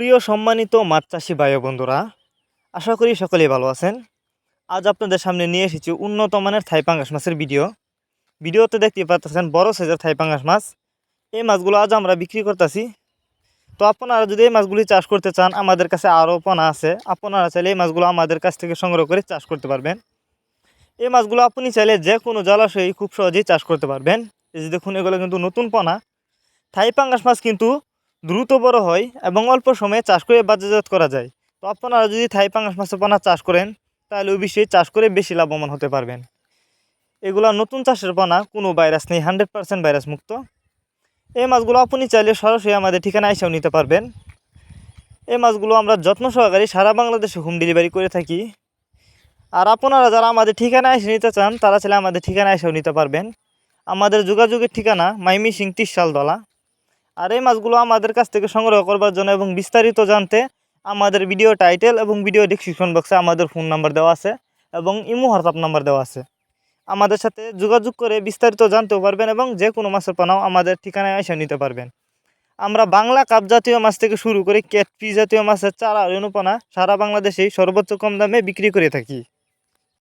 সুপ্রিয় সম্মানিত মাছ চাষি ভাই বন্ধুরা, আশা করি সকলেই ভালো আছেন। আজ আপনাদের সামনে নিয়ে এসেছি উন্নত মানের থাইপাঙ্গাস মাছের ভিডিও। ভিডিওতে দেখতে পাচ্ছেন বড় সাইজের থাইপাঙ্গাস মাছ। এই মাছগুলো আজ আমরা বিক্রি করতেছি। তো আপনারা যদি এই মাছগুলি চাষ করতে চান, আমাদের কাছে আরও পোনা আছে। আপনারা চাইলে এই মাছগুলো আমাদের কাছ থেকে সংগ্রহ করে চাষ করতে পারবেন। এই মাছগুলো আপনি চাইলে যে কোনো জলাশয়ে খুব সহজেই চাষ করতে পারবেন। এই যে দেখুন, এগুলো কিন্তু নতুন পোনা। থাই পাঙ্গাস মাছ কিন্তু দ্রুত বড় হয় এবং অল্প সময়ে চাষ করে বাজারজাত করা যায়। তো আপনারা যদি থাই পাঙ্গাস মাছের পোনা চাষ করেন, তাহলে ওই বিষয়ে চাষ করে বেশি লাভবান হতে পারবেন। এগুলা নতুন চাষের পোনা, কোনো ভাইরাস নেই, হান্ড্রেড পার্সেন্ট ভাইরাস মুক্ত। এই মাছগুলো আপনি চাইলে সরাসরি আমাদের ঠিকানা এসেও নিতে পারবেন। এই মাছগুলো আমরা যত্ন সহকারে সারা বাংলাদেশে হোম ডেলিভারি করে থাকি। আর আপনারা যারা আমাদের ঠিকানা এসে নিতে চান, তারা চাইলে আমাদের ঠিকানা এসেও নিতে পারবেন। আমাদের যোগাযোগের ঠিকানা মাইমি সিং দলা আর এই মাছগুলো আমাদের কাছ থেকে সংগ্রহ করবার জন্য এবং বিস্তারিত জানতে আমাদের ভিডিও টাইটেল এবং ভিডিও ডিসক্রিপশন বক্সে আমাদের ফোন নাম্বার দেওয়া আছে এবং ইমো হোয়াটসঅ্যাপ নাম্বার দেওয়া আছে। আমাদের সাথে যোগাযোগ করে বিস্তারিত জানতেও পারবেন এবং যে কোনো মাছের পানাও আমাদের ঠিকানায় এসে নিতে পারবেন। আমরা বাংলা কাপ জাতীয় মাছ থেকে শুরু করে ক্যাটফি জাতীয় মাছের চারা, রেণুপনা সারা বাংলাদেশেই সর্বোচ্চ কম দামে বিক্রি করে থাকি।